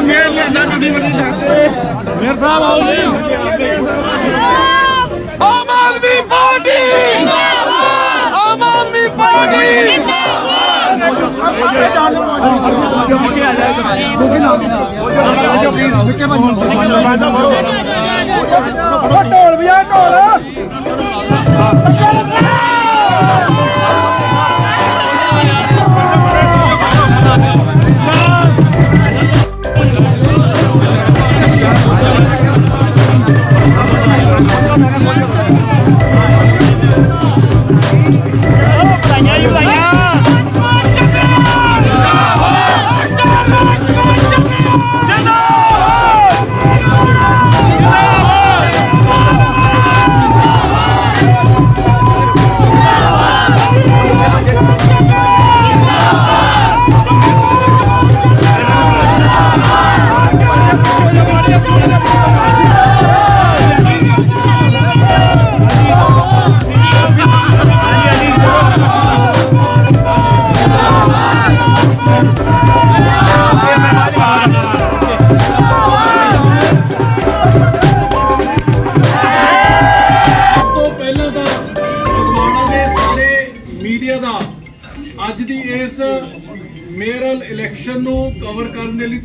ਮੇਰ ਲਿਆਂਦਾ ਕਦੀ ਕਦੀ ਮੇਰ ਸਾਹਿਬ ਆਓ ਜੀ। ਆਮ ਆਦਮੀ ਪਾਰਟੀ। ਜਿੰਦਾਬਾਦ ਆਮ ਆਦਮੀ ਪਾਰਟੀ। ਢੋਲ ਵਜਾ ਢੋਲ।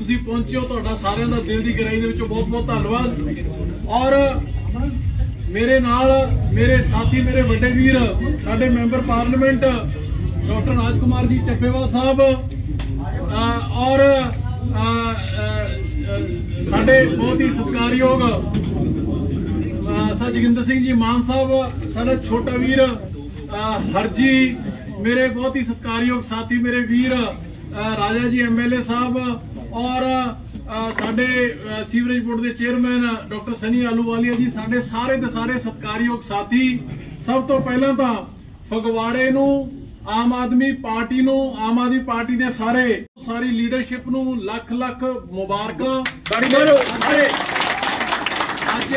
ਤੁਸੀਂ ਪਹੁੰਚੇ ਹੋ ਤੁਹਾਡਾ ਸਾਰਿਆਂ ਦਾ ਦਿਲ ਦੀ ਗਹਿਰਾਈ ਦੇ ਵਿੱਚੋਂ ਬਹੁਤ ਬਹੁਤ ਧੰਨਵਾਦ। ਔਰ ਮੇਰੇ ਨਾਲ ਮੇਰੇ ਸਾਥੀ, ਮੇਰੇ ਵੱਡੇ ਵੀਰ, ਸਾਡੇ ਮੈਂਬਰ ਪਾਰਲੀਮੈਂਟ, ਡਾਕਟਰ ਰਾਜਕੁਮਾਰ ਜੀ ਚੱਪੇਵਾਲ ਸਾਹਿਬ ਔਰ ਸਾਡੇ ਬਹੁਤ ਹੀ ਸਤਿਕਾਰਯੋਗ ਅਹ ਸਰ ਜੋਗਿੰਦਰ ਸਿੰਘ ਜੀ ਮਾਨ ਸਾਹਿਬ, ਸਾਡਾ ਛੋਟਾ ਵੀਰ ਹਰਜੀ, ਮੇਰੇ ਬਹੁਤ ਹੀ ਸਤਿਕਾਰਯੋਗ ਸਾਥੀ, ਮੇਰੇ ਵੀਰ ਰਾਜਾ ਜੀ ਐਮਐਲਏ ਸਾਹਿਬ ਔਰ ਸਾਡੇ ਸੀਵਰੇਜ ਬੋਰਡ ਦੇ ਚੇਅਰਮੈਨ ਡਾਕਟਰ ਸਨੀ ਆਲੂਵਾਲੀਆ ਜੀ ਸਾਡੇ ਸਾਰੇ ਦੇ ਸਾਰੇ ਸਤਿਕਾਰਯੋਗ ਸਾਥੀ ਸਭ ਤੋਂ ਪਹਿਲਾਂ ਤਾਂ ਫਗਵਾੜੇ ਨੂੰ ਆਮ ਆਦਮੀ ਪਾਰਟੀ ਨੂੰ ਆਮ ਆਦਮੀ ਪਾਰਟੀ ਦੇ ਸਾਰੇ ਸਾਰੀ ਲੀਡਰਸ਼ਿਪ ਨੂੰ ਲੱਖ ਲੱਖ ਮੁਬਾਰਕਾਂ। ਤਾੜੀ ਮਾਰੋ ਸਾਰੇ ਅੱਜ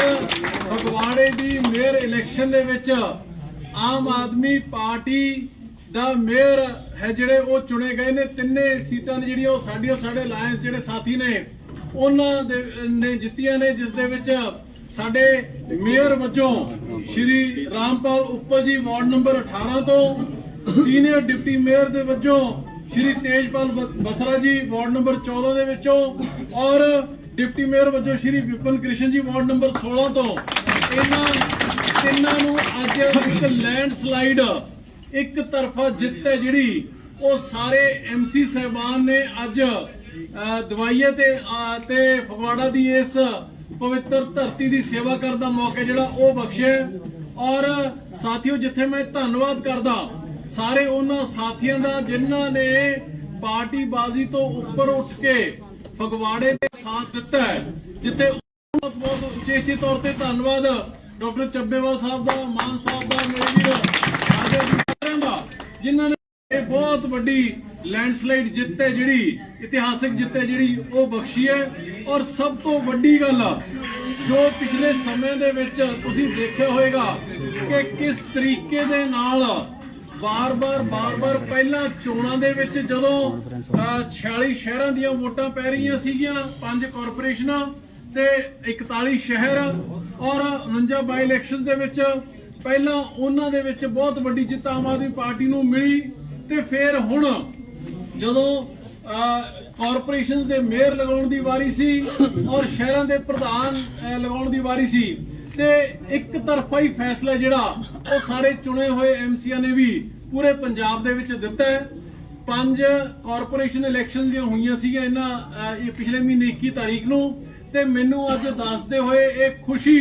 ਫਗਵਾੜੇ ਦੀ ਮੇਅਰ ਇਲੈਕਸ਼ਨ ਦੇ ਵਿੱਚ ਆਮ ਆਦਮੀ ਪਾਰਟੀ ਦਾ ਮੇਅਰ ਹੈ ਜਿਹੜੇ ਉਹ ਚੁਣੇ ਗਏ ਨੇ, ਤਿੰਨੇ ਸੀਟਾਂ ਨੇ ਜਿਹੜੀਆਂ ਉਹ ਸਾਡੀਆਂ ਸਾਡੇ ਅਲਾਈਅੰਸ ਜਿਹੜੇ ਸਾਥੀ ਨੇ, ਉਹਨਾਂ ਦੇ, ਨੇ ਜਿੱਤੀਆਂ ਨੇ, ਜਿਸ ਦੇ ਵਿੱਚ ਸਾਡੇ ਮੇਅਰ ਵਜੋਂ ਸ਼੍ਰੀ ਰਾਮਪਾਲ ਉੱਪਲ ਜੀ ਵਾਰਡ ਨੰਬਰ 18 ਤੋਂ ਸੀਨੀਅਰ ਡਿਪਟੀ ਮੇਅਰ ਦੇ ਵਜੋਂ ਸ਼੍ਰੀ ਤੇਜਪਾਲ ਬਸਰਾ ਜੀ ਵਾਰਡ ਨੰਬਰ 14 ਦੇ ਵਿੱਚੋਂ ਔਰ ਡਿਪਟੀ ਮੇਅਰ ਵਜੋਂ ਸ਼੍ਰੀ ਵਿਪਨ ਕ੍ਰਿਸ਼ਨ ਜੀ ਵਾਰਡ ਨੰਬਰ 16 ਤੋਂ। ਇਹਨਾਂ ਤਿੰਨਾਂ ਨੂੰ ਅੱਜ ਇੱਕ ਲੈਂਡ ਸਲਾਈਡ ਇੱਕ ਤਰਫਾ ਜਿੱਤ ਹੈ ਜਿਹੜੀ, ਉਹ ਸਾਰੇ ਐਮਸੀ ਸਹਿਬਾਨ ਨੇ ਅੱਜ ਦਵਾਈਏ ਤੇ ਤੇ ਫਗਵਾੜਾ ਦੀ ਇਸ ਪਵਿੱਤਰ ਧਰਤੀ ਦੀ ਸੇਵਾ ਕਰਨ ਦਾ ਮੌਕਾ ਜਿਹੜਾ ਉਹ ਬਖਸ਼ਿਆ ਔਰ ਸਾਥੀਓ, ਜਿੱਥੇ ਮੈਂ ਧੰਨਵਾਦ ਕਰਦਾ, ਸਾਰੇ ਉਹਨਾਂ ਸਾਥੀਆਂ ਦਾ ਜਿਨ੍ਹਾਂ ਨੇ ਪਾਰਟੀ ਬਾਜ਼ੀ ਤੋਂ ਉੱਪਰ ਉੱਠ ਕੇ ਫਗਵਾੜੇ ਦੇ ਸਾਥ ਦਿੱਤਾ ਜਿੱਥੇ ਬਹੁਤ ਬਹੁਤ ਉਚੇਚੇ ਤੌਰ ਤੇ ਧੰਨਵਾਦ ਡਾਕਟਰ ਚੱਬੇਵਾਲ ਸਾਹਿਬ ਦਾ, ਮਾਨ ਸਾਹਿਬ ਦਾ, ਮੇਰੇ ਵੀਰ ਸਾਡੇ ਦਾ ਜਿਨ੍ਹਾਂ ਨੇ ਇਹ ਬਹੁਤ ਵੱਡੀ ਲੈਂਡਸਲਾਈਡ ਜਿੱਤ ਹੈ ਜਿਹੜੀ ਇਤਿਹਾਸਿਕ ਜਿੱਤ ਹੈ ਜਿਹੜੀ ਉਹ ਬਖਸ਼ੀ ਹੈ। ਔਰ ਸਭ ਤੋਂ ਵੱਡੀ ਗੱਲ ਜੋ ਪਿਛਲੇ ਸਮੇਂ ਦੇ ਵਿੱਚ ਤੁਸੀਂ ਦੇਖਿਆ ਹੋਵੇਗਾ ਕਿ ਕਿਸ ਤਰੀਕੇ ਦੇ ਨਾਲ ਬਾਰ-ਬਾਰ ਬਾਰ-ਬਾਰ ਪਹਿਲਾਂ ਚੋਣਾਂ ਦੇ ਵਿੱਚ ਜਦੋਂ ਅਹ, 46 ਸ਼ਹਿਰਾਂ ਦੀਆਂ ਵੋਟਾਂ ਪੈ ਰਹੀਆਂ ਸੀਗੀਆਂ ਪੰਜ ਕਾਰਪੋਰੇਸ਼ਨਾਂ ਤੇ 41 ਸ਼ਹਿਰ ਔਰ 49 ਬਾਈ ਇਲੈਕਸ਼ਨ ਦੇ ਵਿੱਚ ਪਹਿਲਾਂ ਉਹਨਾਂ ਦੇ ਵਿੱਚ ਬਹੁਤ ਵੱਡੀ ਜਿੱਤ ਆਮ ਆਦਮੀ ਪਾਰਟੀ ਨੂੰ ਮਿਲੀ ਤੇ ਫਿਰ ਹੁਣ ਜਦੋਂ ਕਾਰਪੋਰੇਸ਼ਨਸ ਦੇ ਮੇਅਰ ਲਗਾਉਣ ਦੀ ਵਾਰੀ ਸੀ ਔਰ ਸ਼ਹਿਰਾਂ ਦੇ ਪ੍ਰਧਾਨ ਲਗਾਉਣ ਦੀ ਵਾਰੀ ਸੀ, ਤੇ ਇੱਕ ਤਰਫਾ ਹੀ ਫੈਸਲਾ ਜਿਹੜਾ ਉਹ ਸਾਰੇ ਚੁਣੇ ਹੋਏ ਐਮਸੀਆਂ ਨੇ ਵੀ ਪੂਰੇ ਪੰਜਾਬ ਦੇ ਵਿੱਚ ਦਿੱਤਾ ਹੈ। ਪੰਜ ਕਾਰਪੋਰੇਸ਼ਨ ਇਲੈਕਸ਼ਨ ਦੀਆਂ ਹੋਈਆਂ ਸੀਗੀਆਂ ਇਹਨਾਂ ਇਹ ਪਿਛਲੇ ਮਹੀਨੇ 21 ਤਾਰੀਖ ਨੂੰ, ਤੇ ਮੈਨੂੰ ਅੱਜ ਦੱਸਦੇ ਹੋਏ ਇਹ ਖੁਸ਼ੀ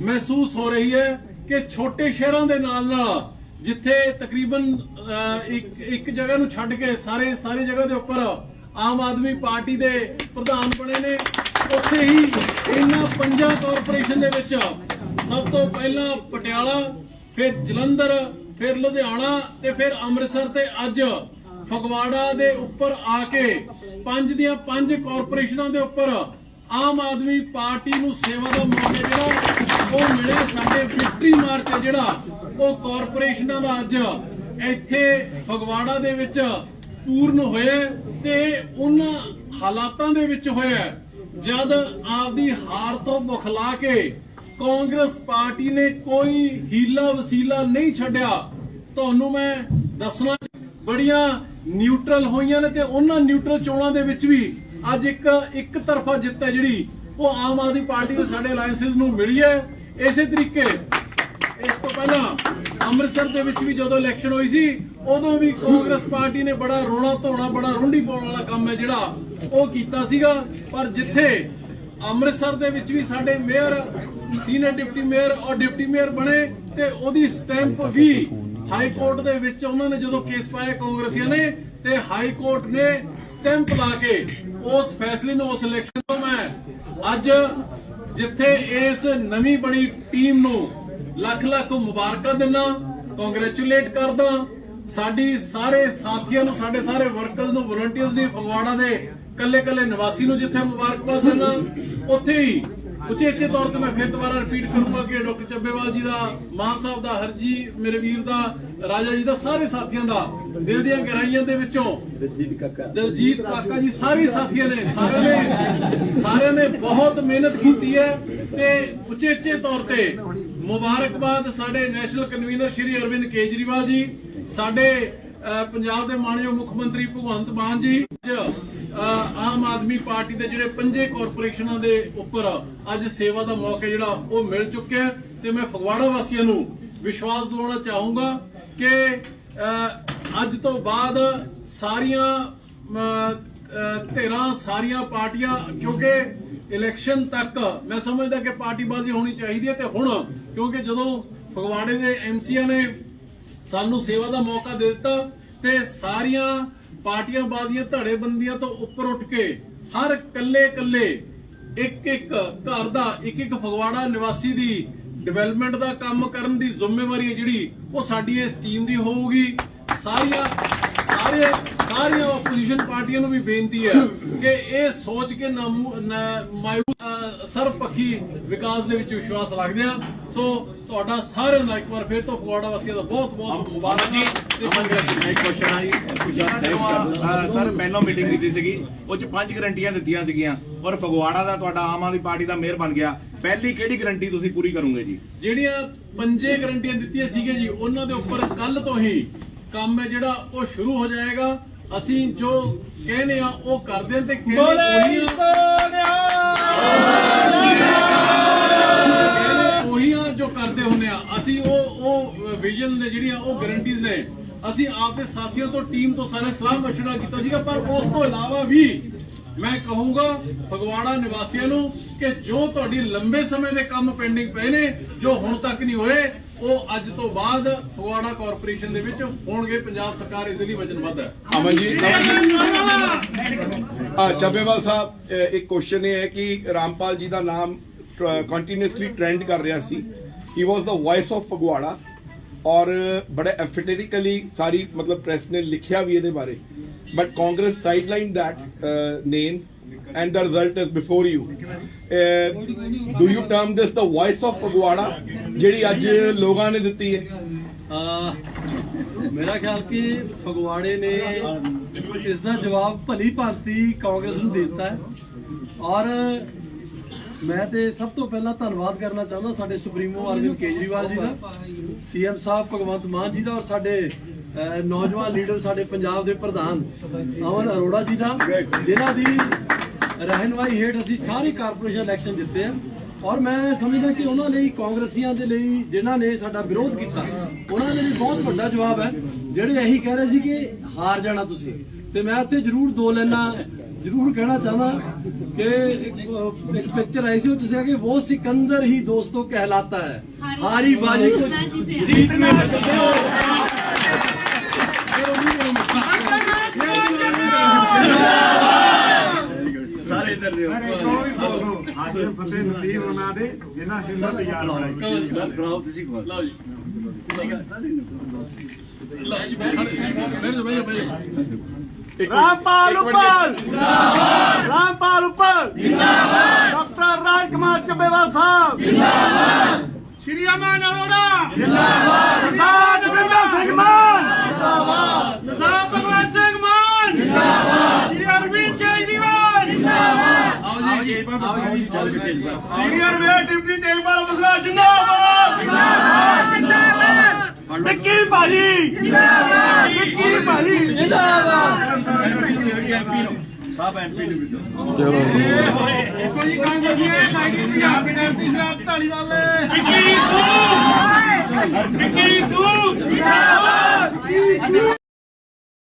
ਮਹਿਸੂਸ ਹੋ ਰਹੀ ਹੈ ਕਿ ਛੋਟੇ ਸ਼ਹਿਰਾਂ ਦੇ ਨਾਲ ਨਾਲ ਜਿੱਥੇ ਤਕਰੀਬਨ ਅਹ, ਇੱਕ ਇੱਕ ਜਗ੍ਹਾ ਨੂੰ ਛੱਡ ਕੇ ਸਾਰੇ ਸਾਰੀ ਜਗ੍ਹਾ ਦੇ ਉੱਪਰ ਆਮ ਆਦਮੀ ਪਾਰਟੀ ਦੇ ਪ੍ਰਧਾਨ ਬਣੇ ਨੇ ਉੱਥੇ ਹੀ ਇਹਨਾਂ ਪੰਜਾਂ ਕਾਰਪੋਰੇਸ਼ਨ ਦੇ ਵਿੱਚ ਸਭ ਤੋਂ ਪਹਿਲਾਂ ਪਟਿਆਲਾ ਫਿਰ ਜਲੰਧਰ ਫਿਰ ਲੁਧਿਆਣਾ ਤੇ ਫਿਰ ਅੰਮ੍ਰਿਤਸਰ ਤੇ ਅੱਜ ਫਗਵਾੜਾ ਦੇ ਉੱਪਰ ਆ ਕੇ ਪੰਜ ਦੀਆਂ ਪੰਜ ਕਾਰਪੋਰੇਸ਼ਨਾਂ ਦੇ ਉੱਪਰ ਆਮ ਆਦਮੀ ਪਾਰਟੀ ਨੂੰ ਸੇਵਾ ਦਾ ਮੌਕਾ ਜਿਹੜਾ, ਉਹ ਮਿਲੇ ਸਾਡੇ ਵਿਕਟਰੀ ਮਾਰਚ ਜਿਹੜਾ, ਉਹ ਕਾਰਪੋਰੇਸ਼ਨਾਂ ਦਾ ਅੱਜ ਇੱਥੇ ਫਗਵਾੜਾ ਦੇ ਵਿੱਚ ਪੂਰਨ ਹੋਇਆ ਤੇ ਉਹਨਾਂ ਹਾਲਾਤਾਂ ਦੇ ਵਿੱਚ ਹੋਇਆ ਜਦ ਆਪਦੀ ਹਾਰ ਤੋਂ ਬੁਖਲਾ ਕੇ ਕਾਂਗਰਸ ਪਾਰਟੀ ਨੇ ਕੋਈ ਹੀਲਾ ਵਸੀਲਾ ਨਹੀਂ ਛੱਡਿਆ, ਤੁਹਾਨੂੰ ਮੈਂ ਦੱਸਣਾ, ਬੜੀਆਂ ਨਿਊਟਰਲ ਹੋਈਆਂ ਨੇ ਤੇ ਉਹਨਾਂ ਨਿਊਟਰਲ ਚੋਣਾਂ ਦੇ ਵਿੱਚ ਵੀ ਅੱਜ ਇੱਕ ਇੱਕ ਤਰਫਾ ਜਿੱਤ ਹੈ ਜਿਹੜੀ, ਉਹ ਆਮ ਆਦਮੀ ਪਾਰਟੀ ਦੇ ਸਾਡੇ ਅਲਾਈਅੰਸਸ ਨੂੰ ਮਿਲੀ ਹੈ। ਇਸੇ ਤਰੀਕੇ, ਇਸ ਤੋਂ ਪਹਿਲਾਂ ਅੰਮ੍ਰਿਤਸਰ ਦੇ ਵਿੱਚ ਵੀ ਜਦੋਂ ਇਲੈਕਸ਼ਨ ਹੋਈ ਸੀ, ਉਦੋਂ ਵੀ ਕਾਂਗਰਸ ਪਾਰਟੀ ਨੇ ਬੜਾ ਰੋਣਾ ਧੋਣਾ, ਬੜਾ ਰੁੰਡੀ ਪਾਉਣ ਵਾਲਾ ਕੰਮ ਹੈ ਜਿਹੜਾ, ਉਹ ਕੀਤਾ ਸੀਗਾ। ਪਰ ਜਿੱਥੇ ਅੰਮ੍ਰਿਤਸਰ ਦੇ ਵਿੱਚ ਵੀ ਸਾਡੇ ਮੇਅਰ ਸੀਨੀਅਰ ਡਿਪਟੀ ਮੇਅਰ ਔਰ ਡਿਪਟੀ ਮੇਅਰ ਬਣੇ, ਤੇ ਉਹਦੀ ਸਟੈਂਪ ਵੀ ਹਾਈ ਕੋਰਟ ਦੇ ਵਿੱਚ ਉਹਨਾਂ ਨੇ ਜਦੋਂ ਕੇਸ ਪਾਇਆ ਕਾਂਗਰਸੀਆਂ ਨੇ ਤੇ ਹਾਈ ਕੋਰਟ ਨੇ ਸਟੈਂਪ ਲਾ ਕੇ ਉਸ ਫੈਸਲੇ ਨੂੰ ਉਸ ਇਲੈਕਸ਼ਨ ਤੋਂ ਮੈਂ ਅੱਜ ਜਿੱਥੇ ਇਸ ਨਵੀਂ ਬਣੀ ਟੀਮ ਨੂੰ ਲੱਖ ਲੱਖ ਮੁਬਾਰਕਾਂ ਦਿੰਦਾ ਕੰਗ੍ਰੈਚੁਲੇਟ ਕਰਦਾ, ਸਾਡੀ ਸਾਰੇ ਸਾਥੀਆਂ ਨੂੰ, ਸਾਡੇ ਸਾਰੇ ਵਰਕਰਸ ਨੂੰ ਵਲੰਟੀਅਰਸ ਦੀ, ਫਗਵਾੜਾ ਦੇ ਕੱਲੇ ਕੱਲੇ ਨਿਵਾਸੀ ਨੂੰ ਜਿੱਥੇ ਮੁਬਾਰਕਬਾਦ ਦਿੰਦਾ, ਉੱਥੇ ਹੀ ਉਚੇਚੇ ਤੌਰ ਤੇ ਮੈਂ ਫਿਰ ਦੁਬਾਰਾ ਰਿਪੀਟ ਕਰੂੰਗਾ ਕਿ ਡਾਕਟਰ ਚੱਬੇਵਾਲ ਜੀ ਦਾ ਮਾਨ ਸਾਹਿਬ ਦਾ ਹਰਜੀ ਮੇਰੇ ਵੀਰ ਦਾ ਰਾਜਾ ਜੀ ਦਾ ਸਾਰੇ ਸਾਥੀਆਂ ਦਾ ਦਿਲ ਦੀਆਂ ਗਹਿਰਾਈਆਂ ਦੇ ਵਿੱਚੋਂ ਦਲਜੀਤ ਕਾਕਾ। ਜੀ ਸਾਰੇ ਸਾਥੀਆਂ ਨੇ ਸਾਰਿਆਂ ਨੇ ਸਾਰਿਆਂ ਨੇ ਬਹੁਤ ਮਿਹਨਤ ਕੀਤੀ ਹੈ ਤੇ ਉਚੇਚੇ ਤੌਰ ਤੇ ਮੁਬਾਰਕਬਾਦ ਸਾਡੇ ਨੈਸ਼ਨਲ ਕਨਵੀਨਰ ਸ਼੍ਰੀ ਅਰਵਿੰਦ ਕੇਜਰੀਵਾਲ ਜੀ ਸਾਡੇ ਪੰਜਾਬ ਦੇ ਮਾਨਯੋਗ ਮੁੱਖ ਮੰਤਰੀ ਭਗਵੰਤ ਮਾਨ ਜੀ ਆਮ ਆਦਮੀ ਪਾਰਟੀ ਦੇ ਜਿਹੜੇ ਪੰਜੇ ਕਾਰਪੋਰੇਸ਼ਨਾਂ ਦੇ ਉੱਪਰ ਅੱਜ ਸੇਵਾ ਦਾ ਮੌਕਾ ਜਿਹੜਾ ਉਹ ਮਿਲ ਚੁੱਕਿਆ ਤੇ ਮੈਂ ਫਗਵਾੜਾ ਵਾਸੀਆਂ ਨੂੰ ਵਿਸ਼ਵਾਸ ਦਿਵਾਉਣਾ ਚਾਹੂੰਗਾ ਕਿ ਅੱਜ ਤੋਂ ਬਾਅਦ ਸਾਰੀਆਂ ਧਿਰਾਂ, ਸਾਰੀਆਂ ਪਾਰਟੀਆਂ, ਕਿਉਂਕਿ ਇਲੈਕਸ਼ਨ ਤੱਕ ਮੈਂ ਸਮਝਦਾ ਕਿ ਪਾਰਟੀਬਾਜ਼ੀ ਹੋਣੀ ਚਾਹੀਦੀ ਹੈ ਤੇ ਹੁਣ, ਕਿਉਂਕਿ ਜਦੋਂ ਫਗਵਾੜੇ ਦੇ ਐਮਸੀਆਂ ਨੇ ਸਾਨੂੰ ਸੇਵਾ ਦਾ ਮੌਕਾ ਦੇ ਦਿੱਤਾ ਤੇ ਸਾਰੀਆਂ ਪਾਰਟੀਆਂ ਬਾਜ਼ੀਆਂ ਧੜੇਬੰਦੀਆਂ ਤੋਂ ਉੱਪਰ ਉੱਠ ਕੇ ਹਰ ਕੱਲੇ ਕੱਲੇ ਇੱਕ ਇੱਕ ਘਰ ਦਾ ਇੱਕ ਇੱਕ ਫਗਵਾੜਾ ਨਿਵਾਸੀ ਦੀ ਡਿਵੈਲਪਮੈਂਟ ਦਾ ਕੰਮ ਕਰਨ ਦੀ ਜ਼ਿੰਮੇਵਾਰੀ ਹੈ ਜਿਹੜੀ, ਉਹ ਸਾਡੀ ਇਸ ਟੀਮ ਦੀ ਹੋਊਗੀ। ਸਾਰੀਆਂ, ਸਾਰੇ, ਸਾਰੀਆਂ ਆਪੋਜੀਸ਼ਨ ਪਾਰਟੀਆਂ ਨੂੰ ਵੀ ਬੇਨਤੀ ਹੈ ਕਿ ਇਹ ਸੋਚ ਕੇ ਨਾ ਮਾਇੂ ਸਰਪੱਖੀ ਵਿਕਾਸ ਦੇ ਵਿੱਚ ਵਿਸ਼ਵਾਸ ਰੱਖਦੇ ਆ ਸੋ ਤੁਹਾਡਾ ਸਾਰਿਆਂ ਦਾ ਇੱਕ ਵਾਰ ਫਿਰ ਤੋਂ ਫਗਵਾੜਾ ਵਾਸੀਆਂ ਦਾ ਬਹੁਤ ਬਹੁਤ ਮੁਬਾਰਕ ਜੀ ਤੇ ਇੱਕ ਕੁਐਸਚਨ ਸਰ ਪਹਿਲਾਂ ਮੀਟਿੰਗ ਕੀਤੀ ਸੀਗੀ ਉਹ ਚ ਪੰਜ ਗਰੰਟੀਆਂ ਦਿੱਤੀਆਂ ਸੀਗੀਆਂ। ਔਰ ਫਗਵਾੜਾ ਦਾ ਤੁਹਾਡਾ ਆਮ ਆਦਮੀ ਪਾਰਟੀ ਦਾ ਮੇਅਰ ਬਣ ਗਿਆ। ਪਹਿਲੀ ਕਿਹੜੀ ਗਰੰਟੀ ਤੁਸੀਂ ਪੂਰੀ ਕਰੋਗੇ ਜੀ? ਜਿਹੜੀਆਂ ਪੰਜੇ ਗਰੰਟੀਆਂ ਦਿੱਤੀਆਂ ਸੀਗੇ ਜੀ ਉਹਨਾਂ ਦੇ ਉੱਪਰ ਕੱਲ ਤੋਂ ਹੀ ਕੰਮ ਹੈ ਜਿਹੜਾ ਉਹ ਸ਼ੁਰੂ ਹੋ ਜਾਏਗਾ। ਅਸੀਂ ਜੋ ਕਹਿੰਦੇ ਆ ਉਹ ਕਰਦੇ ਤੇ ਕਹਿੰਦੇ ਉਹੀ ਆ ਉਹੀ ਆ ਜੋ ਕਰਦੇ ਹੁੰਦੇ ਆ। ਅਸੀਂ ਉਹ ਉਹ ਵਿਜ਼ਨ ਨੇ ਜਿਹੜੀਆਂ ਉਹ ਗਰੰਟੀਜ਼ ਨੇ। ਅਸੀਂ ਆਪਦੇ ਸਾਥੀਆਂ ਤੋਂ ਟੀਮ ਤੋਂ ਸਾਰੇ ਸਲਾਹ ਮਸ਼ਵਰਾ ਕੀਤਾ ਸੀਗਾ, ਪਰ ਉਸ ਤੋਂ ਇਲਾਵਾ ਵੀ ਮੈਂ ਕਹੂੰਗਾ ਫਗਵਾੜਾ ਨਿਵਾਸੀਆਂ ਨੂੰ ਕਿ ਜੋ ਤੁਹਾਡੀ ਲੰਬੇ ਸਮੇਂ ਦੇ ਕੰਮ ਪੈਂਡਿੰਗ ਪਏ ਨੇ, ਜੋ ਹੁਣ ਤੱਕ ਨਹੀਂ ਹੋਏ ਉਹ ਅੱਜ ਤੋਂ ਬਾਅਦ ਫਗਵਾੜਾ ਕਾਰਪੋਰੇਸ਼ਨ ਦੇ ਵਿੱਚ ਹੋਣਗੇ ਪੰਜਾਬ ਸਰਕਾਰ ਇਸ ਦੇ ਲਈ ਵਚਨਬੱਧ। ਹੈ ਅਮਨ ਜੀ। ਹਾਂ ਚੱਬੇਵਾਲ ਸਾਹਿਬ ਇੱਕ ਕੁਐਸਚਨ ਇਹ ਹੈ ਕਿ ਰਾਮਪਾਲ ਜੀ ਦਾ ਨਾਮ ਕੰਟੀਨਿਊਸਲੀ ਟ੍ਰੈਂਡ ਕਰ ਰਿਹਾ ਸੀ। He was the voice of Phagwara ਔਰ ਬੜੇ ਐਮਫੈਟਿਕਲੀ ਸਾਰੀ ਮਤਲਬ ਪ੍ਰੈਸ ਨੇ ਲਿਖਿਆ ਵੀ ਇਹਦੇ ਬਾਰੇ। But Congress sideline that name and the result is before you. Uh, do you term this the voice of Fagwada ਜਿਹੜੀ ਅੱਜ ਲੋਕਾਂ ਨੇ ਦਿੱਤੀ ਹੈ ਮੇਰਾ ਖਿਆਲ ਕਿ ਫਗਵਾੜੇ ਨੇ ਇਸ ਦਾ ਜਵਾਬ ਭਲੀ ਭਾਂਤੀ ਕਾਂਗਰਸ ਨੂੰ ਦਿੱਤਾ ਹੈ ਔਰ ਮੈਂ ਤੇ ਸਭ ਤੋਂ ਪਹਿਲਾਂ ਧੰਨਵਾਦ ਕਰਨਾ ਚਾਹੁੰਦਾ ਸਾਡੇ ਸੁਪਰੀਮੋ ਅਰਵਿੰਦ ਕੇਜਰੀਵਾਲ ਜੀ ਦਾ ਸੀਐਮ ਸਾਹਿਬ ਭਗਵੰਤ ਮਾਨ ਜੀ ਦਾ ਔਰ ਸਾਡੇ ਨੌਜਵਾਨ ਲੀਡਰ ਸਾਡੇ ਪੰਜਾਬ ਦੇ ਪ੍ਰਧਾਨ ਅਮਨ ਅਰੋੜਾ ਜੀ ਦਾ ਜਿਨ੍ਹਾਂ ਦੀ ਰਹਿਨਵਾਈ ਹੇਠ ਅਸੀਂ ਸਾਰੇ ਕਾਰਪੋਰੇਸ਼ਨ ਇਲੈਕਸ਼ਨ ਜਿੱਤੇ ਆ। ਔਰ ਮੈਂ ਸਮਝਦਾ ਕਿ ਉਹਨਾਂ ਲਈ ਕਾਂਗਰਸੀਆਂ ਦੇ ਲਈ ਜਿਨ੍ਹਾਂ ਨੇ ਸਾਡਾ ਵਿਰੋਧ ਕੀਤਾ ਉਹਨਾਂ ਦੇ ਲਈ ਬਹੁਤ ਵੱਡਾ ਜਵਾਬ ਹੈ। ਜਿਹੜੇ ਇਹੀ ਕਹਿ ਰਹੇ ਸੀ ਕਿ ਹਾਰ ਜਾਣਾ ਤੁਸੀਂ। ਤੇ ਮੈਂ ਇੱਥੇ ਜ਼ਰੂਰ ਦੋ ਲੈਣਾ ਜ਼ਰੂਰ ਕਹਿਣਾ ਚਾਹਦਾ ਕਿ ਇੱਕ ਪਿਕਚਰ ਆਈ ਸੀ ਉਹ ਤੁਸੀਂ ਕਿ ਉਹ ਸਿਕੰਦਰ ਹੀ ਦੋਸਤੋ ਕਹਿਲਾਤਾ ਹੈ। ਹਾਰੀ ਬਾਜੀ ਕੋ ਜੀਤ में ਦੇ ਨਹੀਂ ਕੋਈ ਵੀ ਬੋਲੋ ਹਾਸ਼ਮ ਫਤਿਹ ਨਸੀਬ ਉਹਨਾਂ ਦੇ ਜਿਨ੍ਹਾਂ ਹਿੰਮਤ ਯਾਰ ਬਣਾਈ ਸਰ ਬਣਾਓ ਤੁਸੀਂ ਖਵਾ ਲਓ ਜੀ। ਠੀਕ ਹੈ ਸਾਰੇ ਲਓ ਜੀ। ਬੈਠੋ ਬੈਠੋ ਬੈਠੋ ਰਾਮਪਾਲ ਉਪਰ ਜਿੰਦਾਬਾਦ ਰਾਮਪਾਲ ਉਪਰ ਜਿੰਦਾਬਾਦ ਡਾਕਟਰ ਰਾਜ ਕੁਮਾਰ ਚੱਬੇਵਾਲ ਸਾਹਿਬ! ਜਿੰਦਾਬਾਦ ਸ਼੍ਰੀ ਅਮਾਨ ਅਰੋੜਾ! ਜਿੰਦਾਬਾਦ ਸਰਦਾਰ ਨਰਿੰਦਰ ਸਿੰਘ ਮਾਨ! ਜਿੰਦਾਬਾਦ ਸਰਦਾਰ ਭਗਵੰਤ ਸਿੰਘ ਮਾਨ! ਜਿੰਦਾਬਾਦ ਜਿੰਦਾਬਾਦ ਆਓ ਜੀ ਸੀਨੀਅਰ ਵੇ ਡਿਪਟੀ ਤੇਜਪਾਲ ਬਸਰਾ ਜਿੰਦਾਬਾਦ ਜਿੰਦਾਬਾਦ ਜਿੰਦਾਬਾਦ ਵਿੱਕੀ ਭਾਜੀ ਜਿੰਦਾਬਾਦ ਵਿੱਕੀ ਭਾਜੀ ਵਿੱਕੀ ਸੂ ਵਿੱਕੀ ਸੂ ਜਿੰਦਾਬਾਦ